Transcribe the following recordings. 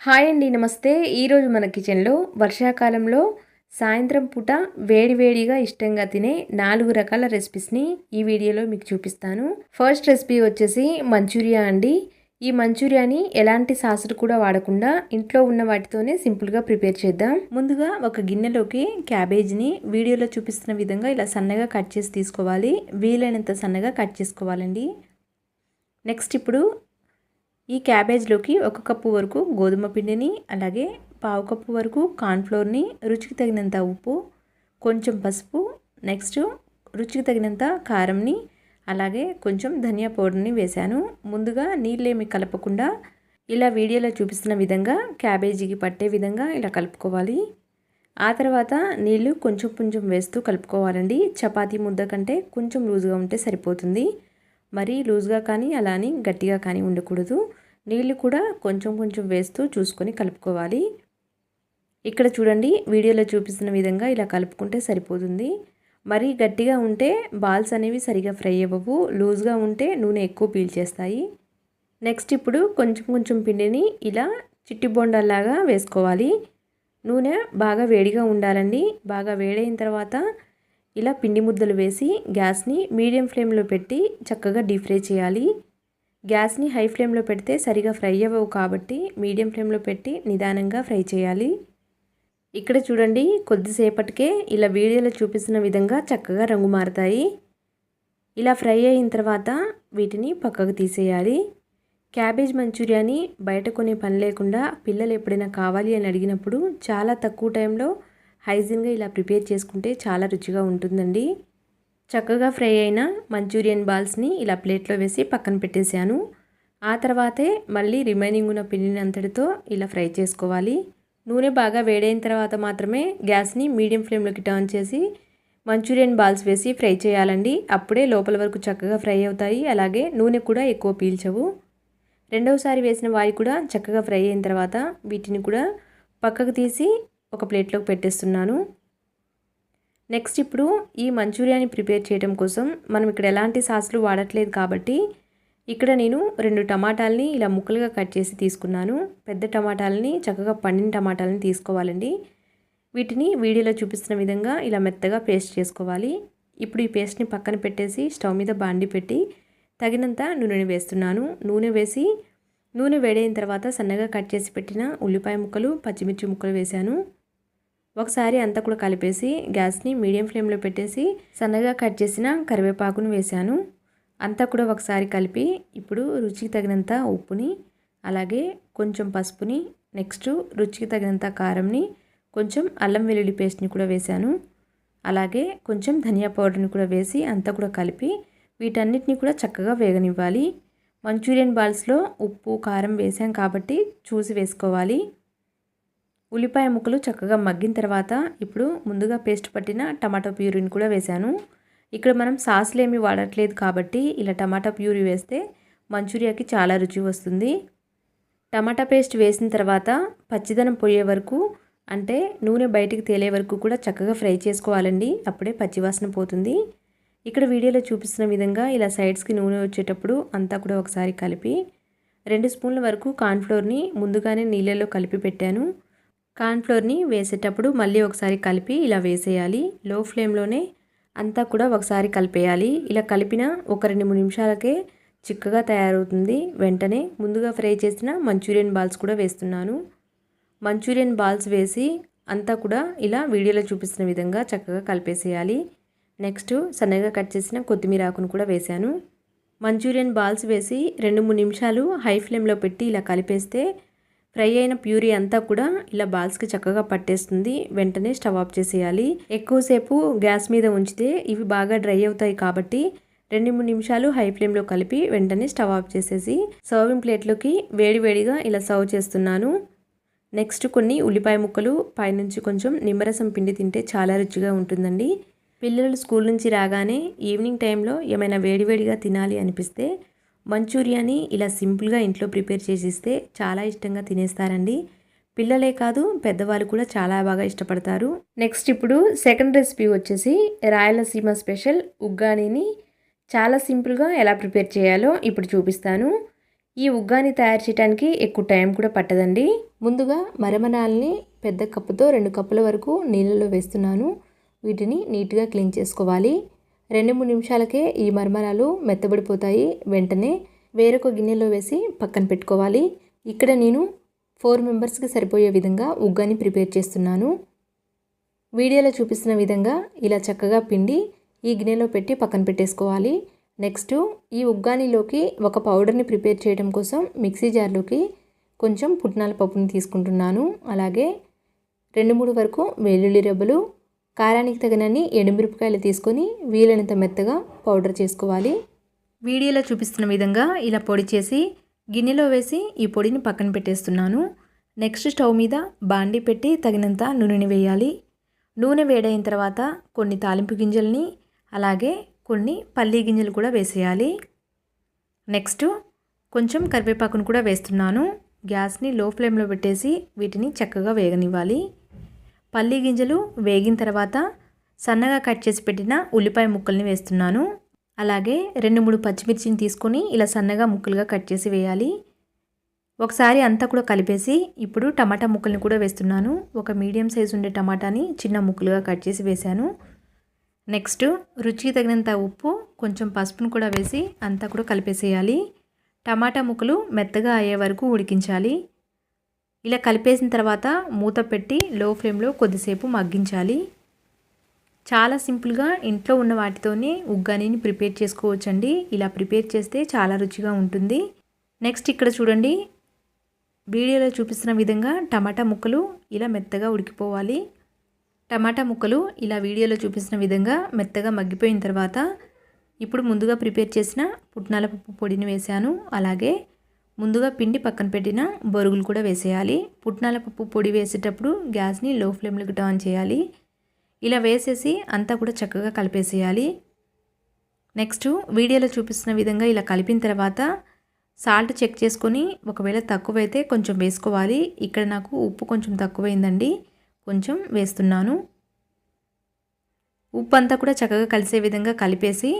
Hi అండి నమస్తే. ఈరోజు మన కిచెన్లో వర్షాకాలంలో సాయంత్రం పూట వేడివేడిగా ఇష్టంగా తినే నాలుగు రకాల రెసిపీస్ని ఈ వీడియోలో మీకు చూపిస్తాను. ఫస్ట్ రెసిపీ వచ్చేసి మంచూరియా అండి. ఈ మంచూరియాని ఎలాంటి సాసులు కూడా వాడకుండా ఇంట్లో ఉన్న వాటితోనే సింపుల్గా ప్రిపేర్ చేద్దాం. ముందుగా ఒక గిన్నెలోకి క్యాబేజ్ని వీడియోలో చూపిస్తున్న విధంగా ఇలా సన్నగా కట్ చేసి తీసుకోవాలి. వీలైనంత సన్నగా కట్ చేసుకోవాలండి. నెక్స్ట్ ఇప్పుడు ఈ క్యాబేజ్లోకి ఒక కప్పు వరకు గోధుమ పిండిని అలాగే పావు కప్పు వరకు కార్న్ఫ్లోర్ని రుచికి తగినంత ఉప్పు కొంచెం పసుపు నెక్స్ట్ రుచికి తగినంత కారంని అలాగే కొంచెం ధనియా పౌడర్ని వేశాను. ముందుగా నీళ్ళేమి కలపకుండా ఇలా వీడియోలో చూపిస్తున్న విధంగా క్యాబేజీకి పట్టే విధంగా ఇలా కలుపుకోవాలి. ఆ తర్వాత నీళ్ళు కొంచెం కొంచెం వేస్తూ కలుపుకోవాలండి. చపాతీ ముద్ద కంటే కొంచెం లూజుగా ఉంటే సరిపోతుంది. మరీ లూజ్గా కానీ అలా అని గట్టిగా కానీ ఉండకూడదు. నీళ్ళు కూడా కొంచెం కొంచెం వేస్తూ చూసుకొని కలుపుకోవాలి. ఇక్కడ చూడండి వీడియోలో చూపిస్తున్న విధంగా ఇలా కలుపుకుంటే సరిపోతుంది. మరీ గట్టిగా ఉంటే బాల్స్ అనేవి సరిగా ఫ్రై అవ్వవు. లూజ్గా ఉంటే నూనె ఎక్కువ పీల్చేస్తాయి. నెక్స్ట్ ఇప్పుడు కొంచెం కొంచెం పిండిని ఇలా చిట్టి బొండల్లాగా వేసుకోవాలి. నూనె బాగా వేడిగా ఉండాలండి. బాగా వేడైన తర్వాత ఇలా పిండి ముద్దలు వేసి గ్యాస్ని మీడియం ఫ్లేమ్లో పెట్టి చక్కగా డీప్ ఫ్రై చేయాలి. గ్యాస్ని హై ఫ్లేమ్లో పెడితే సరిగా ఫ్రై అవ్వవు కాబట్టి మీడియం ఫ్లేమ్లో పెట్టి నిదానంగా ఫ్రై చేయాలి. ఇక్కడ చూడండి కొద్దిసేపటికే ఇలా వీడియోలో చూపిస్తున్న విధంగా చక్కగా రంగు మారుతాయి. ఇలా ఫ్రై అయిన తర్వాత వీటిని పక్కకు తీసేయాలి. క్యాబేజ్ మంచూరియాని బయట కొనే పని లేకుండా పిల్లలు ఎప్పుడైనా కావాలి అని అడిగినప్పుడు చాలా తక్కువ టైంలో హైజీన్గా ఇలా ప్రిపేర్ చేసుకుంటే చాలా రుచిగా ఉంటుందండి. చక్కగా ఫ్రై అయిన మంచూరియన్ బాల్స్ని ఇలా ప్లేట్లో వేసి పక్కన పెట్టేశాను. ఆ తర్వాతే మళ్ళీ రిమైనింగ్ ఉన్న పిండిని అంతటితో ఇలా ఫ్రై చేసుకోవాలి. నూనె బాగా వేడైన తర్వాత మాత్రమే గ్యాస్ని మీడియం ఫ్లేమ్లోకి టర్న్ చేసి మంచూరియన్ బాల్స్ వేసి ఫ్రై చేయాలండి. అప్పుడే లోపల వరకు చక్కగా ఫ్రై అవుతాయి. అలాగే నూనె కూడా ఎక్కువ పీల్చవు. రెండవసారి వేసిన వాయి కూడా చక్కగా ఫ్రై అయిన తర్వాత వీటిని కూడా పక్కకు తీసి ఒక ప్లేట్లోకి పెట్టేస్తున్నాను. నెక్స్ట్ ఇప్పుడు ఈ మంచూరియాని ప్రిపేర్ చేయడం కోసం మనం ఇక్కడ ఎలాంటి సాసులు వాడట్లేదు కాబట్టి ఇక్కడ నేను రెండు టమాటాలని ఇలా ముక్కలుగా కట్ చేసి తీసుకున్నాను. పెద్ద టమాటాలని చక్కగా పండిన టమాటాలని తీసుకోవాలండి. వీటిని వీడియోలో చూపిస్తున్న విధంగా ఇలా మెత్తగా పేస్ట్ చేసుకోవాలి. ఇప్పుడు ఈ పేస్ట్ని పక్కన పెట్టేసి స్టవ్ మీద బాండి పెట్టి తగినంత నూనెని వేస్తున్నాను. నూనె వేసి నూనె వేడైన తర్వాత సన్నగా కట్ చేసి పెట్టిన ఉల్లిపాయ ముక్కలు పచ్చిమిర్చి ముక్కలు వేశాను. ఒకసారి అంతా కూడా కలిపేసి గ్యాస్ని మీడియం ఫ్లేమ్లో పెట్టేసి సన్నగా కట్ చేసిన కరివేపాకును వేశాను. అంతా కూడా ఒకసారి కలిపి ఇప్పుడు రుచికి తగినంత ఉప్పుని అలాగే కొంచెం పసుపుని నెక్స్ట్ రుచికి తగినంత కారంని కొంచెం అల్లం వెల్లుల్లి పేస్ట్ని కూడా వేశాను. అలాగే కొంచెం ధనియా పౌడర్ని కూడా వేసి అంతా కూడా కలిపి వీటన్నిటిని కూడా చక్కగా వేగనివ్వాలి. మంచూరియన్ బాల్స్లో ఉప్పు కారం వేసాం కాబట్టి చూసి వేసుకోవాలి. ఉల్లిపాయ ముక్కలు చక్కగా మగ్గిన తర్వాత ఇప్పుడు ముందుగా పేస్ట్ పట్టిన టమాటో ప్యూరీని కూడా వేశాను. ఇక్కడ మనం సాసులు ఏమి వాడట్లేదు కాబట్టి ఇలా టమాటా ప్యూరీ వేస్తే మంచూరియాకి చాలా రుచి వస్తుంది. టమాటా పేస్ట్ వేసిన తర్వాత పచ్చిదనం పోయే వరకు అంటే నూనె బయటికి తేలే వరకు కూడా చక్కగా ఫ్రై చేసుకోవాలండి. అప్పుడే పచ్చివాసన పోతుంది. ఇక్కడ వీడియోలో చూపిస్తున్న విధంగా ఇలా సైడ్స్కి నూనె వచ్చేటప్పుడు అంతా కూడా ఒకసారి కలిపి రెండు స్పూన్ల వరకు కార్న్ఫ్లోర్ని ముందుగానే నీళ్ళలో కలిపి పెట్టాను. కార్న్ఫ్లోర్ని వేసేటప్పుడు మళ్ళీ ఒకసారి కలిపి ఇలా వేసేయాలి. లో ఫ్లేమ్లోనే అంతా కూడా ఒకసారి కలిపేయాలి. ఇలా కలిపిన ఒక రెండు మూడు నిమిషాలకే చిక్కగా తయారవుతుంది. వెంటనే ముందుగా ఫ్రై చేసిన మంచూరియన్ బాల్స్ కూడా వేస్తున్నాను. మంచూరియన్ బాల్స్ వేసి అంతా కూడా ఇలా వీడియోలో చూపిస్తున్న విధంగా చక్కగా కలిపేసేయాలి. నెక్స్ట్ సన్నగా కట్ చేసిన కొత్తిమీర ఆకును కూడా వేశాను. మంచూరియన్ బాల్స్ వేసి రెండు మూడు నిమిషాలు హై ఫ్లేమ్లో పెట్టి ఇలా కలిపేస్తే ఫ్రై అయిన ప్యూరీ అంతా కూడా ఇలా బాల్స్కి చక్కగా పట్టేస్తుంది. వెంటనే స్టవ్ ఆఫ్ చేసేయాలి. ఎక్కువసేపు గ్యాస్ మీద ఉంచితే ఇవి బాగా డ్రై అవుతాయి కాబట్టి రెండు మూడు నిమిషాలు హై ఫ్లేమ్లో కలిపి వెంటనే స్టవ్ ఆఫ్ చేసేసి సర్వింగ్ ప్లేట్లోకి వేడివేడిగా ఇలా సర్వ్ చేస్తున్నాను. నెక్స్ట్ కొన్ని ఉల్లిపాయ ముక్కలు పైనుంచి కొంచెం నిమ్మరసం పిండి తింటే చాలా రుచిగా ఉంటుందండి. పిల్లలు స్కూల్ నుంచి రాగానే ఈవినింగ్ టైంలో ఏమైనా వేడివేడిగా తినాలి అనిపిస్తే మంచూరియాని ఇలా సింపుల్గా ఇంట్లో ప్రిపేర్ చేసి ఇస్తే చాలా ఇష్టంగా తినేస్తారండి. పిల్లలే కాదు పెద్దవాళ్ళు కూడా చాలా బాగా ఇష్టపడతారు. నెక్స్ట్ ఇప్పుడు సెకండ్ రెసిపీ వచ్చేసి రాయలసీమ స్పెషల్ ఉగ్గానీని చాలా సింపుల్గా ఎలా ప్రిపేర్ చేయాలో ఇప్పుడు చూపిస్తాను. ఈ ఉగ్గాని తయారు చేయడానికి ఎక్కువ టైం కూడా పట్టదండి. ముందుగా మరమనాల్ని పెద్ద కప్పుతో రెండు కప్పుల వరకు నీళ్ళలో వేస్తున్నాను. వీటిని నీట్గా క్లీన్ చేసుకోవాలి. రెండు మూడు నిమిషాలకే ఈ మర్మరాలు మెత్తబడిపోతాయి. వెంటనే వేరొక గిన్నెలో వేసి పక్కన పెట్టుకోవాలి. ఇక్కడ నేను ఫోర్ మెంబర్స్కి సరిపోయే విధంగా ఉగ్గాని ప్రిపేర్ చేస్తున్నాను. వీడియోలో చూపిస్తున్న విధంగా ఇలా చక్కగా పిండి ఈ గిన్నెలో పెట్టి పక్కన పెట్టేసుకోవాలి. నెక్స్ట్ ఈ ఉగ్గానిలోకి ఒక పౌడర్ని ప్రిపేర్ చేయడం కోసం మిక్సీ జార్లోకి కొంచెం పుట్నాల పప్పుని తీసుకుంటున్నాను. అలాగే రెండు మూడు వరకు వెల్లుల్లి రెబ్బలు కారానికి తగినన్ని ఎండుమిరపకాయలు తీసుకొని వీలైనంత మెత్తగా పౌడర్ చేసుకోవాలి. వీడియోలో చూపిస్తున్న విధంగా ఇలా పొడి చేసి గిన్నెలో వేసి ఈ పొడిని పక్కన పెట్టేస్తున్నాను. నెక్స్ట్ స్టవ్ మీద బాండి పెట్టి తగినంత నూనెని వేయాలి. నూనె వేడైన తర్వాత కొన్ని తాలింపు గింజల్ని అలాగే కొన్ని పల్లీ గింజలు కూడా వేసేయాలి. నెక్స్ట్ కొంచెం కరివేపాకును కూడా వేస్తున్నాను. గ్యాస్ని లో ఫ్లేమ్లో పెట్టేసి వీటిని చక్కగా వేగనివ్వాలి. పల్లి గింజలు వేగిన తర్వాత సన్నగా కట్ చేసి పెట్టిన ఉల్లిపాయ ముక్కల్ని వేస్తున్నాను. అలాగే రెండు మూడు పచ్చిమిర్చిని తీసుకొని ఇలా సన్నగా ముక్కలుగా కట్ చేసి వేయాలి. ఒకసారి అంతా కూడా కలిపేసి ఇప్పుడు టమాటా ముక్కల్ని కూడా వేస్తున్నాను. ఒక మీడియం సైజు ఉండే టమాటాని చిన్న ముక్కలుగా కట్ చేసి వేశాను. నెక్స్ట్ రుచికి తగినంత ఉప్పు కొంచెం పసుపును కూడా వేసి అంతా కూడా కలిపేసేయాలి. టమాటా ముక్కలు మెత్తగా అయ్యే వరకు ఉడికించాలి. ఇలా కలిపేసిన తర్వాత మూత పెట్టి లో ఫ్లేమ్లో కొద్దిసేపు మగ్గించాలి. చాలా సింపుల్గా ఇంట్లో ఉన్న వాటితోనే ఉగ్గానీని ప్రిపేర్ చేసుకోవచ్చండి. ఇలా ప్రిపేర్ చేస్తే చాలా రుచిగా ఉంటుంది. నెక్స్ట్ ఇక్కడ చూడండి. వీడియోలో చూపిస్తున్న విధంగా టమాటా ముక్కలు ఇలా మెత్తగా ఉడికిపోవాలి. టమాటా ముక్కలు ఇలా వీడియోలో చూపిస్తున్న విధంగా మెత్తగా మగ్గిపోయిన తర్వాత ఇప్పుడు ముందుగా ప్రిపేర్ చేసిన పుట్నాల పప్పు పొడిని వేశాను. అలాగే ముందుగా పిండి పక్కన పెట్టిన బొరుగులు కూడా వేసేయాలి. పుట్నాల పప్పు పొడి వేసేటప్పుడు గ్యాస్ని లో ఫ్లేమ్లోకి టర్న్ చేయాలి. ఇలా వేసేసి అంతా కూడా చక్కగా కలిపేసేయాలి. నెక్స్ట్ వీడియోలో చూపిస్తున్న విధంగా ఇలా కలిపిన తర్వాత సాల్ట్ చెక్ చేసుకొని ఒకవేళ తక్కువైతే కొంచెం వేసుకోవాలి. ఇక్కడ నాకు ఉప్పు కొంచెం తక్కువైందండి. కొంచెం వేస్తున్నాను. ఉప్పు అంతా కూడా చక్కగా కలిసే విధంగా కలిపేసి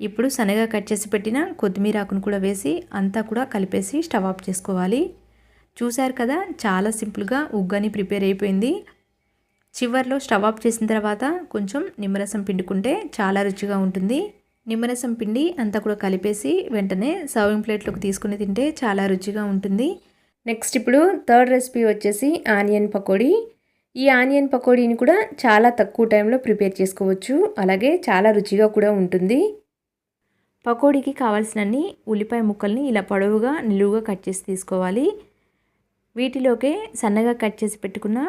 ఇప్పుడు సన్నగా కట్ చేసి పెట్టిన కొత్తిమీర ఆకును కూడా వేసి అంతా కూడా కలిపేసి స్టవ్ ఆఫ్ చేసుకోవాలి. చూశారు కదా చాలా సింపుల్గా ఉగ్గని ప్రిపేర్ అయిపోయింది. చివరిలో స్టవ్ ఆఫ్ చేసిన తర్వాత కొంచెం నిమ్మరసం పిండుకుంటే చాలా రుచిగా ఉంటుంది. నిమ్మరసం పిండి అంతా కూడా కలిపేసి వెంటనే సర్వింగ్ ప్లేట్లోకి తీసుకుని తింటే చాలా రుచిగా ఉంటుంది. నెక్స్ట్ ఇప్పుడు థర్డ్ రెసిపీ వచ్చేసి ఆనియన్ పకోడీ. ఈ ఆనియన్ పకోడీని కూడా చాలా తక్కువ టైంలో ప్రిపేర్ చేసుకోవచ్చు. అలాగే చాలా రుచిగా కూడా ఉంటుంది. పకోడీకి కావాల్సినన్ని ఉల్లిపాయ ముక్కల్ని ఇలా పొడవుగా నిలువుగా కట్ చేసి తీసుకోవాలి. వీటిలోకే సన్నగా కట్ చేసి పెట్టుకున్న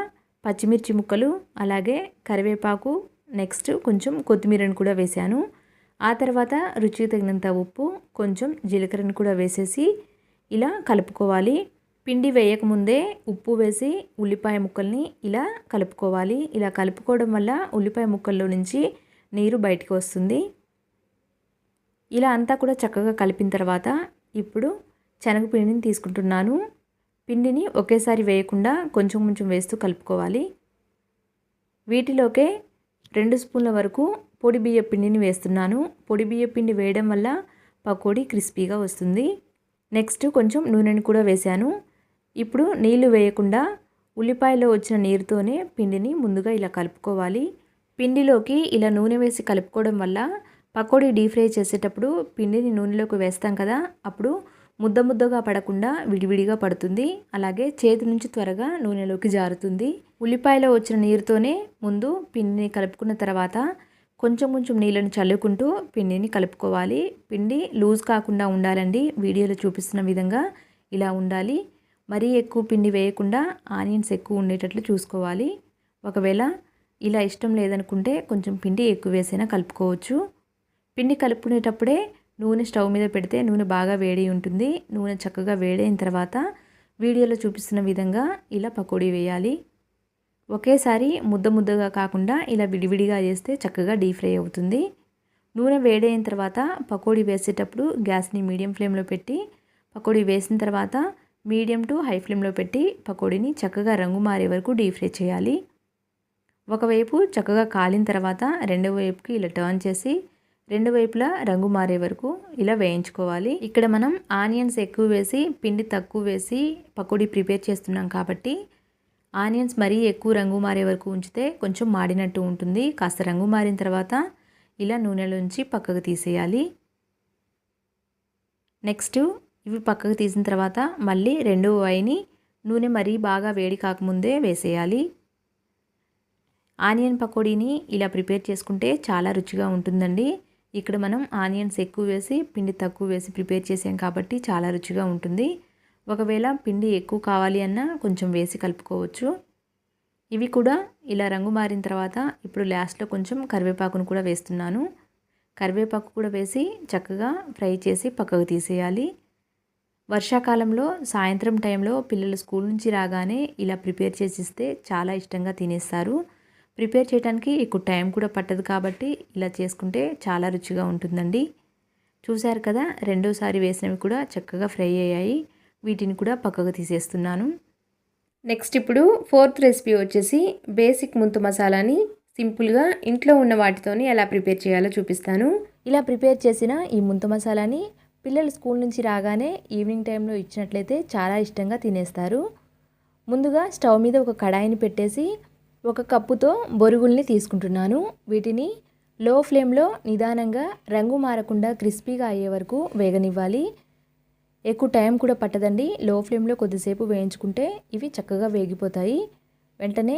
పచ్చిమిర్చి ముక్కలు అలాగే కరివేపాకు నెక్స్ట్ కొంచెం కొత్తిమీరను కూడా వేశాను ఆ తర్వాత రుచికి తగినంత ఉప్పు కొంచెం జీలకర్రను కూడా వేసేసి ఇలా కలుపుకోవాలి. పిండి వేయకముందే ఉప్పు వేసి ఉల్లిపాయ ముక్కల్ని ఇలా కలుపుకోవాలి. ఇలా కలుపుకోవడం వల్ల ఉల్లిపాయ ముక్కల్లో నుంచి నీరు బయటకు వస్తుంది. ఇలా అంతా కూడా చక్కగా కలిపిన తర్వాత ఇప్పుడు శనగపిండిని తీసుకుంటున్నాను. పిండిని ఒకేసారి వేయకుండా కొంచెం కొంచెం వేస్తూ కలుపుకోవాలి. వీటిలోకే రెండు స్పూన్ల వరకు పొడి బియ్య పిండిని వేస్తున్నాను. పొడి బియ్య పిండి వేయడం వల్ల పకోడీ క్రిస్పీగా వస్తుంది. నెక్స్ట్ కొంచెం నూనెని కూడా వేశాను. ఇప్పుడు నీళ్ళు వేయకుండా ఉల్లిపాయలో వచ్చిన నీరుతోనే పిండిని ముందుగా ఇలా కలుపుకోవాలి. పిండిలోకి ఇలా నూనె వేసి కలుపుకోవడం వల్ల పకోడీ డీప్ ఫ్రై చేసేటప్పుడు పిండిని నూనెలోకి వేస్తాం కదా అప్పుడు ముద్ద ముద్దగా పడకుండా విడివిడిగా పడుతుంది. అలాగే చేతి నుంచి త్వరగా నూనెలోకి జారుతుంది. ఉల్లిపాయలో వచ్చిన నీరుతోనే ముందు పిండిని కలుపుకున్న తర్వాత కొంచెం కొంచెం నీళ్ళని చల్లుకుంటూ పిండిని కలుపుకోవాలి. పిండి లూజ్ కాకుండా ఉండాలండి. వీడియోలో చూపిస్తున్న విధంగా ఇలా ఉండాలి. మరీ ఎక్కువ పిండి వేయకుండా ఆనియన్స్ ఎక్కువ ఉండేటట్లు చూసుకోవాలి. ఒకవేళ ఇలా ఇష్టం లేదనుకుంటే కొంచెం పిండి ఎక్కువ వేసైనా కలుపుకోవచ్చు. పిండి కలుపుకునేటప్పుడే నూనె స్టవ్ మీద పెడితే నూనె బాగా వేడి ఉంటుంది. నూనె చక్కగా వేడైన తర్వాత వీడియోలో చూపిస్తున్న విధంగా ఇలా పకోడీ వేయాలి. ఒకేసారి ముద్ద ముద్దగా కాకుండా ఇలా విడివిడిగా చేస్తే చక్కగా డీప్ ఫ్రై అవుతుంది. నూనె వేడైన తర్వాత పకోడీ వేసేటప్పుడు గ్యాస్ని మీడియం ఫ్లేమ్లో పెట్టి పకోడీ వేసిన తర్వాత మీడియం టు హై ఫ్లేమ్లో పెట్టి పకోడీని చక్కగా రంగు మారే వరకు డీప్ ఫ్రై చేయాలి. ఒకవైపు చక్కగా కాలిన తర్వాత రెండవ వైపుకి ఇలా టర్న్ చేసి రెండు వైపులా రంగు మారే వరకు ఇలా వేయించుకోవాలి. ఇక్కడ మనం ఆనియన్స్ ఎక్కువ వేసి పిండి తక్కువ వేసి పకోడీ ప్రిపేర్ చేస్తున్నాం కాబట్టి ఆనియన్స్ మరీ ఎక్కువ రంగు మారే వరకు ఉంచితే కొంచెం మాడినట్టు ఉంటుంది. కాస్త రంగు మారిన తర్వాత ఇలా నూనెలోంచి పక్కకు తీసేయాలి. నెక్స్ట్ ఇవి పక్కకు తీసిన తర్వాత మళ్ళీ రెండో వైని నూనె మరీ బాగా వేడి కాకముందే వేసేయాలి. ఆనియన్ పకోడీని ఇలా ప్రిపేర్ చేసుకుంటే చాలా రుచిగా ఉంటుందండి. ఇక్కడ మనం ఆనియన్స్ ఎక్కువ వేసి పిండి తక్కువ వేసి ప్రిపేర్ చేసాం కాబట్టి చాలా రుచిగా ఉంటుంది. ఒకవేళ పిండి ఎక్కువ కావాలి అన్నా కొంచెం వేసి కలుపుకోవచ్చు. ఇవి కూడా ఇలా రంగు మారిన తర్వాత ఇప్పుడు లాస్ట్లో కొంచెం కరివేపాకును కూడా వేస్తున్నాను. కరివేపాకు కూడా వేసి చక్కగా ఫ్రై చేసి పక్కకు తీసేయాలి. వర్షాకాలంలో సాయంత్రం టైంలో పిల్లలు స్కూల్ నుంచి రాగానే ఇలా ప్రిపేర్ చేసి ఇస్తే చాలా ఇష్టంగా తినేస్తారు. ప్రిపేర్ చేయడానికి ఎక్కువ టైం కూడా పట్టదు కాబట్టి ఇలా చేసుకుంటే చాలా రుచిగా ఉంటుందండి. చూశారు కదా రెండోసారి వేసినవి కూడా చక్కగా ఫ్రై అయ్యాయి. వీటిని కూడా పక్కకు తీసేస్తున్నాను. నెక్స్ట్ ఇప్పుడు ఫోర్త్ రెసిపీ వచ్చేసి బేసిక్ ముంతు మసాలాని సింపుల్గా ఇంట్లో ఉన్న వాటితోని ఎలా ప్రిపేర్ చేయాలో చూపిస్తాను. ఇలా ప్రిపేర్ చేసిన ఈ ముంత మసాలాని పిల్లలు స్కూల్ నుంచి రాగానే ఈవినింగ్ టైంలో ఇచ్చినట్లయితే చాలా ఇష్టంగా తినేస్తారు. ముందుగా స్టవ్ మీద ఒక కడాయిని పెట్టేసి ఒక కప్పుతో బొరుగుల్ని తీసుకుంటున్నాను. వీటిని లో ఫ్లేమ్లో నిదానంగా రంగు మారకుండా క్రిస్పీగా అయ్యే వరకు వేగనివ్వాలి. ఎక్కువ టైం కూడా పట్టదండి. లో ఫ్లేమ్లో కొద్దిసేపు వేయించుకుంటే ఇవి చక్కగా వేగిపోతాయి. వెంటనే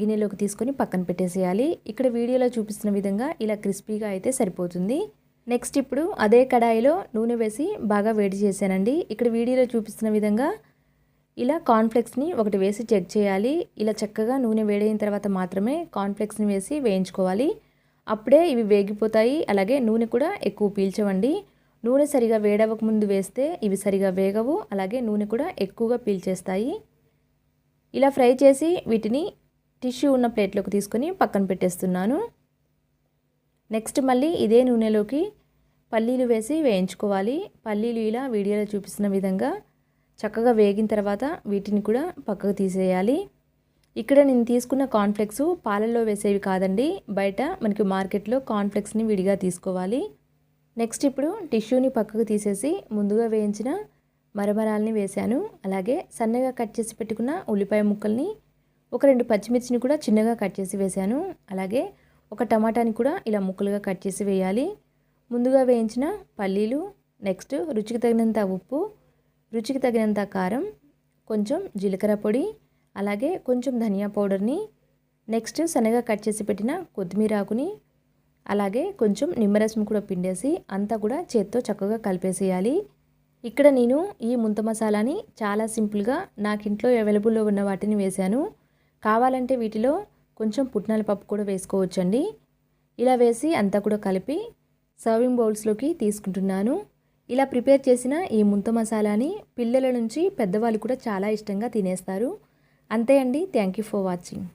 గిన్నెలోకి తీసుకొని పక్కన పెట్టేసేయాలి. ఇక్కడ వీడియోలో చూపిస్తున్న విధంగా ఇలా క్రిస్పీగా అయితే సరిపోతుంది. నెక్స్ట్ ఇప్పుడు అదే కడాయిలో నూనె వేసి బాగా వేడి చేశానండి. ఇక్కడ వీడియోలో చూపిస్తున్న విధంగా ఇలా కాన్ఫ్లెక్స్ని ఒకటి వేసి చెక్ చేయాలి. ఇలా చక్కగా నూనె వేడైన తర్వాత మాత్రమే కాన్ఫ్లెక్స్ని వేసి వేయించుకోవాలి. అప్పుడే ఇవి వేగిపోతాయి. అలాగే నూనె కూడా ఎక్కువ పీల్చవండి. నూనె సరిగా వేడవక ముందు వేస్తే ఇవి సరిగా వేగవు. అలాగే నూనె కూడా ఎక్కువగా పీల్చేస్తాయి. ఇలా ఫ్రై చేసి వీటిని టిష్యూ ఉన్న ప్లేట్లోకి తీసుకొని పక్కన పెట్టేస్తున్నాను. నెక్స్ట్ మళ్ళీ ఇదే నూనెలోకి పల్లీలు వేసి వేయించుకోవాలి. పల్లీలు ఇలా వీడియోలో చూపిస్తున్న విధంగా చక్కగా వేగిన తర్వాత వీటిని కూడా పక్కకు తీసేయాలి. ఇక్కడ నేను తీసుకున్న కాన్ఫ్లెక్స్ పాలల్లో వేసేవి కాదండి. బయట మనకి మార్కెట్లో కాన్ఫ్లెక్స్ని విడిగా తీసుకోవాలి. నెక్స్ట్ ఇప్పుడు టిష్యూని పక్కకు తీసేసి ముందుగా వేయించిన మరమరాల్ని వేశాను. అలాగే సన్నగా కట్ చేసి పెట్టుకున్న ఉల్లిపాయ ముక్కల్ని ఒక రెండు పచ్చిమిర్చిని కూడా చిన్నగా కట్ చేసి వేశాను. అలాగే ఒక టమాటాని కూడా ఇలా ముక్కలుగా కట్ చేసి వేయాలి. ముందుగా వేయించిన పల్లీలు నెక్స్ట్ రుచికి తగినంత ఉప్పు రుచికి తగినంత కారం కొంచెం జీలకర్ర పొడి అలాగే కొంచెం ధనియా పౌడర్ని నెక్స్ట్ సన్నగా కట్ చేసి పెట్టిన కొత్తిమీర ఆకుని అలాగే కొంచెం నిమ్మరసం కూడా పిండేసి అంతా కూడా చేత్తో చక్కగా కలిపేసేయాలి. ఇక్కడ నేను ఈ ముంత మసాలాని చాలా సింపుల్గా నాకు ఇంట్లో అవైలబుల్లో ఉన్న వాటిని వేశాను. కావాలంటే వీటిలో కొంచెం పుట్నాల పప్పు కూడా వేసుకోవచ్చండి. ఇలా వేసి అంతా కూడా కలిపి సర్వింగ్ బౌల్స్లోకి తీసుకుంటున్నాను. ఇలా ప్రిపేర్ చేసిన ఈ ముంత మసాలాని పిల్లల నుంచి పెద్దవాళ్ళు కూడా చాలా ఇష్టంగా తినేస్తారు. అంతే అండి. Thank you for watching.